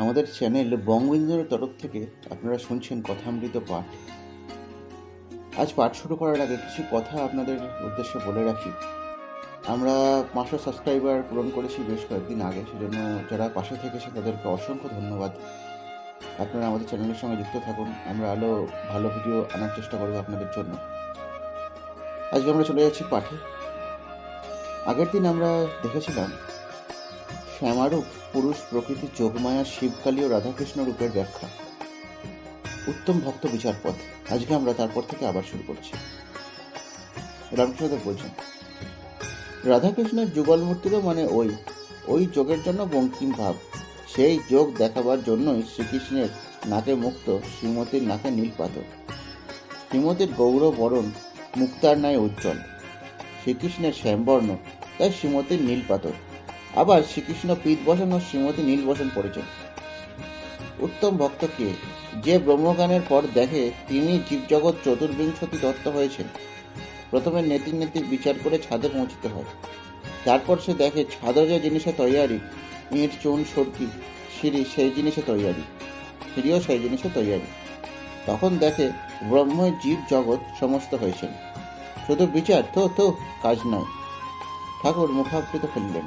আমাদের চ্যানেল বঙ্গবিন্দুর তরফ থেকে আপনারা শুনছেন কথামৃত পাঠ। আজ পাঠ শুরু করার আগে কিছু কথা আপনাদের উদ্দেশ্যে বলে রাখি। আমরা পাঁচশো সাবস্ক্রাইবার পূরণ করেছি বেশ কয়েকদিন আগে, সেজন্য যারা পাশে থেকেছে তাদেরকে অসংখ্য ধন্যবাদ। আপনারা আমাদের চ্যানেলের সঙ্গে যুক্ত থাকুন, আমরা আরও ভালো ভিডিও আনার চেষ্টা করব আপনাদের জন্য। আজকে আমরা চলে যাচ্ছি পাঠে। আগের দিন আমরা দেখেছিলাম শ্যামারূপ, পুরুষ, প্রকৃতি, যোগমায়া, শিবকালী ও রাধাকৃষ্ণ রূপের ব্যাখ্যা। উত্তম ভক্ত বিচারপথ আজকে আমরা তারপর থেকে আবার শুরু করছি। রামকৃষ্ণদেব বলছেন, রাধাকৃষ্ণের যুগল মূর্তিরও মানে ওই। ওই যোগের জন্য বঙ্কিম ভাব। সেই যোগ দেখাবার জন্যই শ্রীকৃষ্ণের নাকে মুক্ত শ্রীমতীর নাকে নীল পাথর শ্রীমতীর গৌর বরণ মুক্তার ন্যায় উজ্জ্বল। শ্রীকৃষ্ণের শ্যামবর্ণ, তাই শ্রীমতীর নীল পাথর আবার শ্রীকৃষ্ণ পীত বসন ও শ্রীমতী নীল বসন পড়েছেন। উত্তম ভক্তকে যে ব্রহ্মজ্ঞানের পর দেখে তিনি জীবজগৎ চতুর্বিংশতি দত্ত হয়েছেন। প্রথমে নেতি নেতি বিচার করে ছাদে পৌঁছতে হয়। তারপর সে দেখে ছাদও যে জিনিসে তৈয়ারি, ইঁট, চুন, সরকি, সিঁড়ি, সেই জিনিসে তৈয়ারি, সিঁড়িও সেই জিনিসে তৈয়ারি। তখন দেখে ব্রহ্মই জীব জগৎ সমস্ত হয়েছেন। শুধু বিচার তো তো কাজ নয়। ঠাকুর মুখাবৃত ফেললেন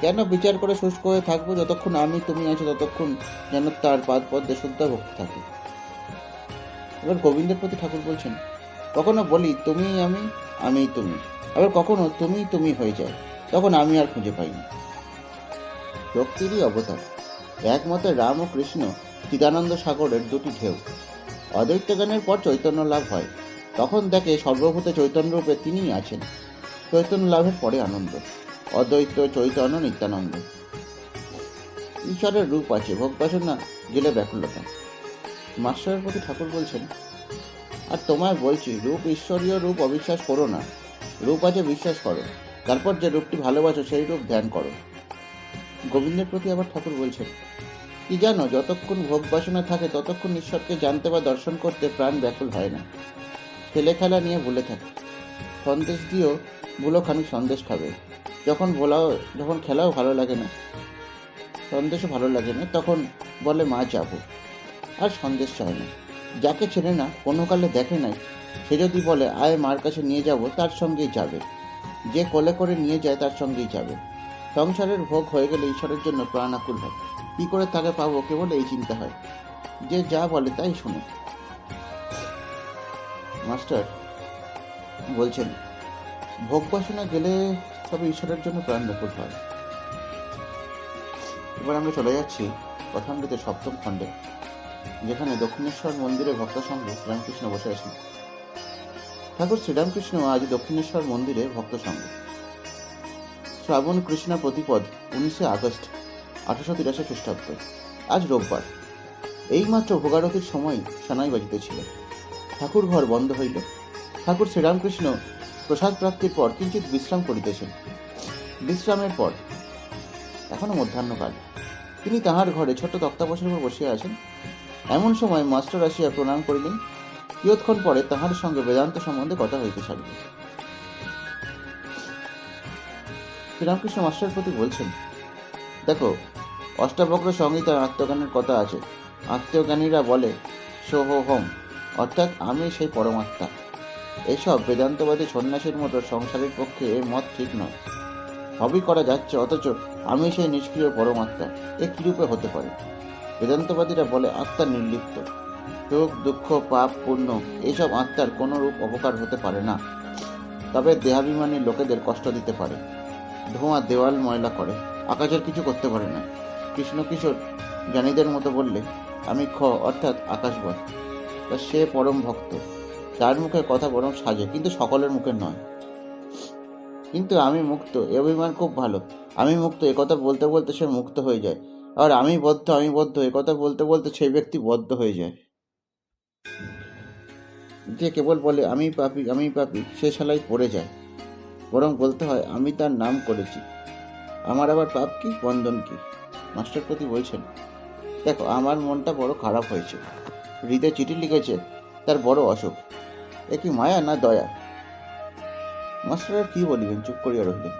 কেন বিচার করে শুষ্ক হয়ে থাকব? যতক্ষণ আমি তুমি আছো, ততক্ষণ যেন তার পাদ পদ্মে শুদ্ধ ভক্তি থাকে। এবার গোবিন্দের প্রতি ঠাকুর বলছেন, কখনো বলি, তুমি আমি আমি তুমি। আবার কখনো তুমি তুমি হয়ে যায় তখন আমি আর খুঁজে পাই না ভক্তিরই অবতার। একমতে রাম ও কৃষ্ণ চিদানন্দ সাগরের দুটি ঢেউ। অদ্বৈত জ্ঞানের পর চৈতন্য লাভ হয়। তখন দেখে সর্বভূত চৈতন্য রূপে তিনিই আছেন। চৈতন্য লাভের পরে আনন্দ। অদ্বৈত, চৈতন্য, নিত্যানন্দ। ঈশ্বরের রূপ আছে, ভোগ বাসনা গেলে ব্যাকুলতা। মাস্টারের প্রতি ঠাকুর বলছেন, আর তোমায় বলছি, রূপ ঈশ্বরীয়, রূপ অবিশ্বাস করো না। রূপ আছে, বিশ্বাস করো। তারপর যে রূপটি ভালোবাসো, সেই রূপ ধ্যান করো। গোবিন্দের প্রতি আবার ঠাকুর বলছেন, কি জানো, যতক্ষণ ভোগ বাসনা থাকে, ততক্ষণ ঈশ্বরকে জানতে বা দর্শন করতে প্রাণ ব্যাকুল হয় না। ছেলে খেলা নিয়ে ভুলে থাকে। সন্দেশ দিয়েও ভুলো খানিক সন্দেশ খাবে। যখন ভোলাও যখন খেলাও ভালো লাগে না, সন্দেশও ভালো লাগে না, তখন বলে, মা, যাব। আর সন্দেশ চায় না। যাকে চেনে না কোনো কালে দেখে নাই, সে যদি বলে, আয়, মার কাছে নিয়ে যাব, তার সঙ্গেই যাবে। যে কোলে করে নিয়ে যায়, তার সঙ্গেই যাবে। সংসারের ভোগ হয়ে গেলে ঈশ্বরের জন্য প্রাণ আকুল হয়। কি করে তাকে পাবো? কেবল এই চিন্তা হয়। যে যা বলে, তাই শুনে। মাস্টার বলছেন ভোগ বাসনা গেলে তবে ঈশ্বরের জন্য প্রাণ ব্যাকুল হয়। এবার আমরা চলে যাচ্ছি কথামৃতে সপ্তম খণ্ডে, যেখানে দক্ষিণেশ্বর মন্দিরে ভক্ত সঙ্গে শ্রীরামকৃষ্ণ বসে আছেন। ঠাকুর শ্রীরামকৃষ্ণ আজ দক্ষিণেশ্বর মন্দিরে ভক্ত সঙ্গে শ্রাবণ কৃষ্ণ প্রতিপদ উনিশে আগস্ট আঠারোশো তিরাশি খ্রিস্টাব্দ, আজ রোববার। এইমাত্র ভোগারতির সময় সানাই বাজিতেছিল। ঠাকুর ঘর বন্ধ হইল। ঠাকুর শ্রীরামকৃষ্ণ প্রসাদ প্রাপ্তির পর কিঞ্চিত বিশ্রাম করিতেছেন। বিশ্রামের পর, এখনও মধ্যাহ্নকাল। তিনি তাহার ঘরে ছোট তক্তাপসের উপর বসিয়া আছেন। এমন সময় মাস্টার আসিয়া প্রণাম করিলেন। কিয়ৎক্ষণ পরে তাহার সঙ্গে বেদান্ত সম্বন্ধে কথা হইতে ছাড়িল শ্রীরামকৃষ্ণ মাস্টারের প্রতি বলছেন, দেখো, অষ্টাবক্র সংহিতার আত্মজ্ঞানের কথা আছে। আত্মজ্ঞানীরা বলে, সোহ হোম, অর্থাৎ আমি সেই পরমাত্মা। এসব বেদান্তবাদী সন্ন্যাসীর মতো সংসারের পক্ষে এ মত ঠিক নয়। সবই করা যাচ্ছে, অথচ আমি সেই নিষ্ক্রিয় পরমাত্মা। এ কিরূপে হতে পারে? বেদান্তবাদীরা বলে, আত্মা নির্লিপ্ত। সুখ, দুঃখ, পাপ, পুণ্য এইসব আত্মার কোনো রূপ অপকার হতে পারে না। তবে দেহাভিমানী লোকেদের কষ্ট দিতে পারে। ধোঁয়া, দেওয়াল, ময়লা করে। আকাশের কিছু করতে পারে না। কৃষ্ণ কিশোর জ্ঞানীদের মতো বললে, আমি খ, অর্থাৎ আকাশবৎ তা সে পরম ভক্ত। তার মুখে কথা বরং সাজে, কিন্তু সকলের মুখে নয়। কিন্তু আমি মুক্ত, এ অভিমান খুব ভালো। আমি মুক্ত একথা বলতে বলতে সে মুক্ত হয়ে যায়। আর আমি বদ্ধ আমি বদ্ধ একথা বলতে বলতে সেই ব্যক্তি বদ্ধ হয়ে যায়। যে কেবল বলে, আমি পাপি আমি পাপি সে শালাই পড়ে যায়। বরং বলতে হয়, আমি তার নাম করেছি। আমার আবার পাপ কি, বন্ধন কি? মাস্টারপতি বলছেন, দেখো, আমার মনটা বড় খারাপ হয়েছে। হৃদয় চিঠি লিখেছে, তার বড় অসুখ। এ কি মায়া না দয়া? মাস্টার কি বলিবেন? চুপ করিয়া রহিলেন।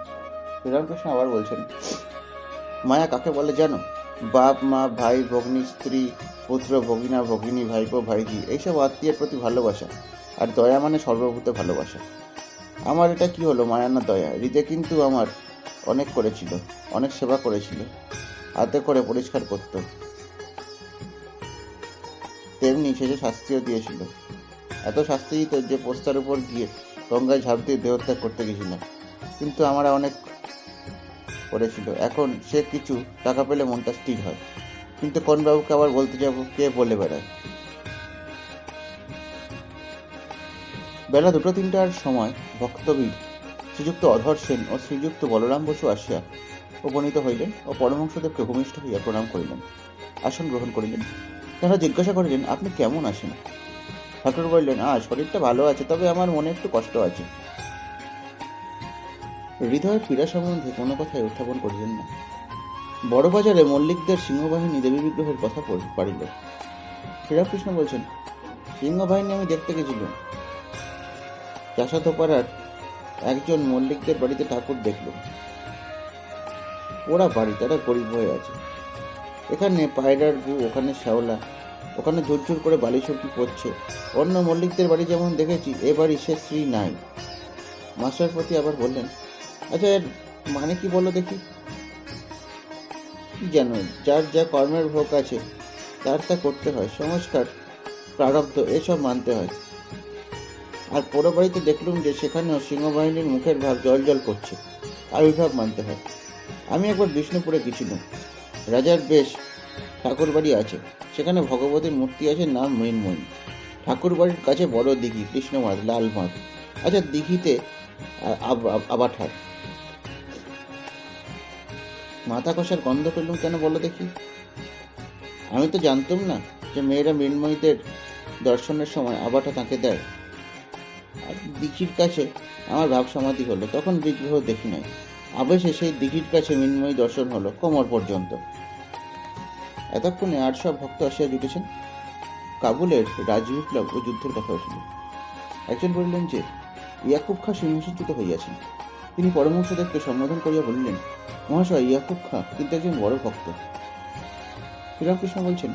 শ্রীরামকৃষ্ণ আবার বলছেন, মায়া কাকে বলে জানো? বাপ, মা, ভাই, ভগ্নী, স্ত্রী, পুত্র, ভগিনা, ভগিনী, ভাইপো ভাইজি এইসব আত্মীয়ের প্রতি ভালোবাসা। আর দয়া মানে সর্বভূত ভালোবাসা। আমার এটা কি হলো? মায়া না দয়া? হৃদয় কিন্তু আমার অনেক করেছিল, অনেক সেবা করেছিল, হাতে করে পরিষ্কার করত। তেমনি শেষে শাস্তিও দিয়েছিল। এত শাস্তি দিত যে পোস্তার উপর গিয়ে গঙ্গায় ঝাঁপ দিয়ে দেহত্যাগ করতে গেছিলাম কিন্তু আমরা অনেক করেছিল। এখন সে কিছু টাকা পেলে মনটা স্থির হয়। কিন্তু কোন বাবুকে আবার বলতে যাব? কে বলে বেড়ায়? বেলা দুটো তিনটার সময় ভক্তবীর শ্রীযুক্ত অধর সেন ও শ্রীযুক্ত বলরাম বসু আসিয়া উপনীত হইলেন ও পরমহংসদেবকে ভূমিষ্ঠ হইয়া প্রণাম করিলেন। আসন গ্রহণ করিলেন। তারা জিজ্ঞাসা করিলেন, আপনি কেমন আছেন? ঠাকুর বললেন আ শরীরটা ভালো আছে, তবে আমার মনে একটু কষ্ট আছে। হৃদয়ের পীড়া সম্বন্ধে কোনো কথাই উত্থাপন করিলেন না। বড়বাজারে মল্লিকদের সিংহবাহিনী দেবী বিগ্রহের কথা পারিল শ্রীরামকৃষ্ণ বলছেন, সিংহবাহিনী আমি দেখতে গেছিলাম। চাষাধোপাড়ার একজন মল্লিকদের বাড়িতে ঠাকুর দেখলাম। ওরা বাড়ি, তারা গরিব হয়ে আছে। এখানে পায়রার গু, ওখানে শ্যাওলা ওখানে ঝুরঝুর করে বালি সবজি পড়ছে। অন্য মল্লিকদের বাড়ি যেমন দেখেছি, এ বাড়ি সে স্ত্রী নাই। মাস্টার প্রতি আবার বললেন আচ্ছা এর মানে কি বলো দেখি? কি জানো, যার যা কর্মের ভোগ আছে, তার তা করতে হয়। সংস্কার, প্রারব্ধ, এসব মানতে হয়। আর পোড়ো বাড়িতে দেখলুম যে সেখানেও সিংহবাহিনীর মুখের ভাব জল জল করছে। আবির্ভাব মানতে হয়। আমি একবার বিষ্ণুপুরে গেছিলাম। রাজার বেশ ঠাকুর বাড়ি আছে। সেখানে ভগবতীর মূর্তি আছে, নাম মৃন্ময়ী ঠাকুর বাড়ির কাছে বড় দিঘি, কৃষ্ণ মাছ লাল মাছ আচ্ছা দিঘিতে আবাঠার। মাথা কষার গন্ধ পেলুম কেন বলো দেখি? আমি তো জানতাম না যে মেয়েরা মৃন্ময়ীদের দর্শনের সময় আবাটা তাকে দেয়। আর দিঘির কাছে আমার ভাব সমাধি হলো, তখন বিগ্রহ দেখি নাই। আবেশে সেই দিঘির কাছে মৃন্ময়ী দর্শন হলো, কোমর পর্যন্ত। এতক্ষণে সব ভক্ত আসিয়া জুটেছেন। কাবুলের রাজবিপ্লব ও যুদ্ধের কথা উঠিল একজন বললেন যে, ইয়াকুব খা সিংহাসনচ্যুত হইয়াছেন। তিনি পরমহংসদেবকে সম্বোধন করিয়া বলিলেন, মহাশয়, ইয়াকুব খা কিন্তু একজন বড় ভক্ত। শ্রীরামকৃষ্ণ বলছেন,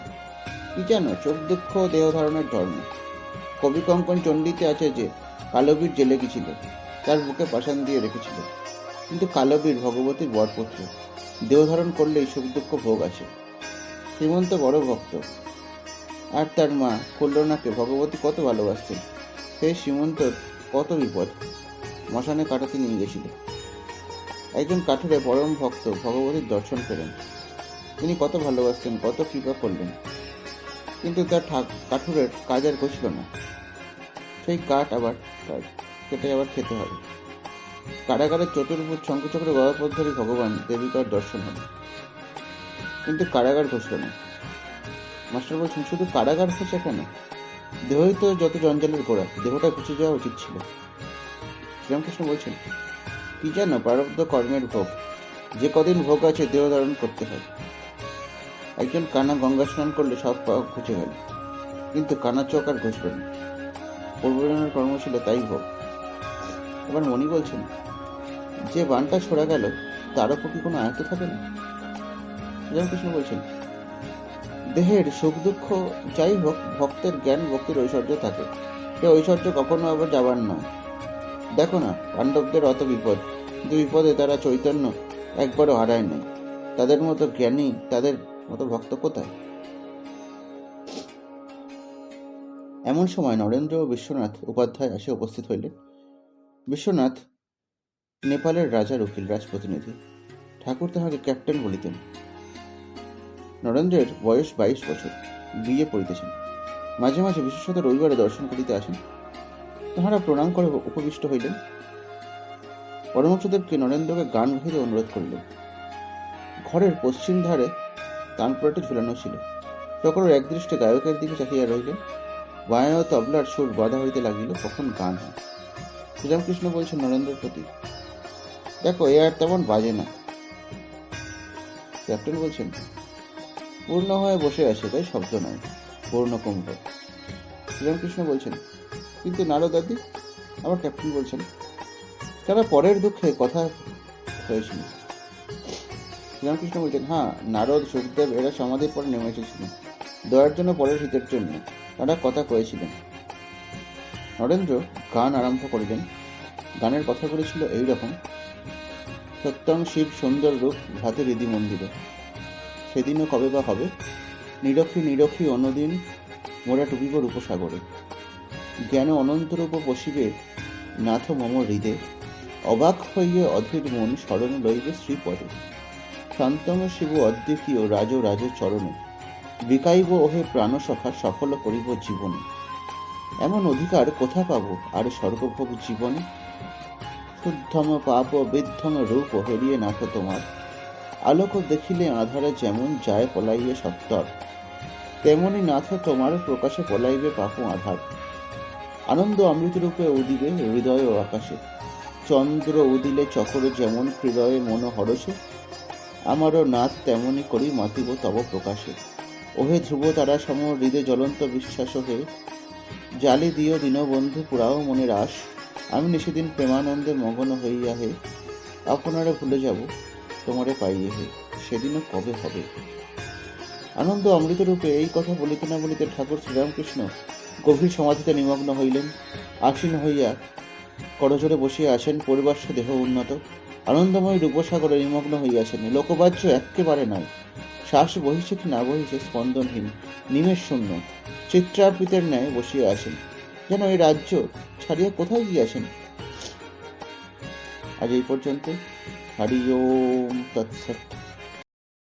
কি জানো, চোখ দুঃখ দেহ ধারণের ধর্ম। কবি কঙ্কন চণ্ডীতে আছে যে, কালবীর জেলে গেছিল তার বুকে পাষাণ দিয়ে রেখেছিল। কিন্তু কালবীর ভগবতীর বরপুত্র, দেহ ধারণ করলেই সুখ দুঃখ ভোগ আছে শ্রীমন্ত বড় ভক্ত। আর তার মা কল্যাণাকে ভগবতী কত ভালোবাসতেন সেই শ্রীমন্তর কত বিপদ। মশানে কাটাতে নিয়ে গেছিল একজন কাঠুরে পরম ভক্ত ভগবতীর দর্শন পেলেন। তিনি কত ভালোবাসতেন, কত কৃপা করলেন। কিন্তু তার ঠাক- কাঠুরের কাজ আর ঘষল না। সেই কাঠ আবার কেটে আবার খেতে হবে। কারাগারের চতুর্ভুজ শঙ্কুচক্র গদাপদ্ধরি ভগবান দেবিকার দর্শন হল কিন্তু কারাগার ঘষল না মাস্টার বলছেন, শুধু কারাগার ঘষে কেন? দেহই তো যত জঞ্জালের গোড়া দেহটা ঘুষে যাওয়া উচিত ছিল। শ্রীরামকৃষ্ণ বলছেন, কি জানো প্রারব্ধ কর্মের ভোগ। যে কদিন ভোগ আছে, দেহ ধারণ করতে হয়। একজন কানা গঙ্গা স্নান করলে সব পাপ ঘুচে গেল। কিন্তু কানা চোখ আর ঘুষবে না। পূর্বজনের কর্ম ছিল তাই ভোগ। এবার মণি বলছেন, যে বানটা ছড়া গেল, তার উপর কি কোনো আয়ত্ত থাকে না? শ্রীরামকৃষ্ণ বলছেন, দেহের সুখ দুঃখ যাই হোক, ভক্তের জ্ঞান, ভক্তির ঐশ্বর্য থাকে। সে ঐশ্বর্য কখনো আবার যাবার নয়। দেখো না, পাণ্ডবদের অত বিপদ। কিন্তু বিপদে তারা চৈতন্য একবারও হারায় নাই। তাদের মতো জ্ঞানী, তাদের মতো ভক্ত কোথায়? এমন সময় নরেন্দ্র ও বিশ্বনাথ উপাধ্যায় আসে উপস্থিত হইলেন বিশ্বনাথ, নেপালের রাজার উকিল, রাজপ্রতিনিধি। ঠাকুর তাহাকে ক্যাপ্টেন বলিতেন। নরেন্দ্রের বয়স বাইশ বছর। বিয়ে পড়িতেছেন মাঝে মাঝে বিশেষত রবিবারে দর্শন করিতে আসেন। তাহারা প্রণাম করে উপবিষ্ট হইলেন। পরমহংসদেবকে নরেন্দ্রকে গান গাহিতে অনুরোধ করিলেন। ঘরের পশ্চিম ধারে তানপুরাটি ঝুলানো ছিল। সকলের একদৃষ্টে গায়কের দিকে চাহিয়া রইলেন বায়া তবলার সুর বাধা হইতে লাগিল, কখন গান হয়। শ্রীরামকৃষ্ণ বলছেন, নরেন্দ্রের প্রতি। দেখো, এ আর তেমন বাজে না। ক্যাপ্টেন বলছেন পূর্ণ হয়ে বসে আছে, তাই শব্দ নয় পূর্ণ কুম্ভ। শ্রীরামকৃষ্ণ বলছেন, কিন্তু নারদাদি, আবার ক্যাপ্টেন বলছেন, তারা পরের দুঃখে কথা হয়েছিল। শ্রীরামকৃষ্ণ বলছেন হ্যাঁ নারদ, সুখদেব, এরা সমাধির পরে নেমে এসেছিলেন দয়ার জন্য পরের হিতের জন্য তারা কথা কয়েছিলেন। নরেন্দ্র গান আরম্ভ করিলেন। গানের কথাগুলি ছিল এই রকম সত্যং শিব সুন্দর রূপ ভাতে হৃদি মন্দিরে সেদিনও কবে বা হবে? নিরক্ষী নিরক্ষী অন্যদিন মোরা টুপিব রূপসাগরে। জ্ঞান অনন্তরূপ বসিবে নাথ মম হৃদে। অবাক হইয়ে অধীর মন স্মরণ লইবে শ্রীপদে। শান্তম শিব অদ্বিতীয় রাজ রাজ চরণে। বিকাইব ওহে প্রাণসখা সফল করিব জীবনে। এমন অধিকার কোথা পাব আর স্বর্গভোগ জীবনে? শুদ্ধম পাপ বিদ্ধম রূপ হেরিয়ে নাথ তোমার। আলোক দেখিলে আধারে যেমন যায় পলাইয়ে সত্তর, তেমনি নাথ তোমার প্রকাশে পলাইবে পাপ আধার। আনন্দ অমৃতরূপে উদিবে হৃদয় ও আকাশে। চন্দ্র উদিলে চকর যেমন হৃদয়ে মন হরসে আমারও নাথ তেমনি করি মাতিব তব প্রকাশে। ওহে ধ্রুব তারা সম হৃদে জ্বলন্ত বিশ্বাস হে জালি দিও দীনবন্ধু পুরাও মনের আশ আমি নিষেদিন প্রেমানন্দে মগ্ন হইয়া হে, আপনারা ভুলে যাব। তোমারে পাইয়ে হে, সেদিনও কবে হবে? আনন্দ অমৃতরূপে এই কথা বলিতে না বলিতে ঠাকুর শ্রীরামকৃষ্ণ গভীর সমাধিতে নিমগ্ন হইলেন। আসীন হইয়া করজোরে বসিয়া আছেন পরিবার্ষ দেহ উন্নত। আনন্দময় রূপসাগরে নিমগ্ন হইয়াছেন। লোকবাহ্য একেবারে নয়। শ্বাস বহিছে কি না বহিছে স্পন্দনহীন, নিমেষ শূন্য। চিত্রার্পিতের ন্যায় বসিয়া আছেন। যেন এই রাজ্য ছাড়িয়া কোথায় গিয়াছেন? আজ এই পর্যন্ত। हरि ओं तत्सत्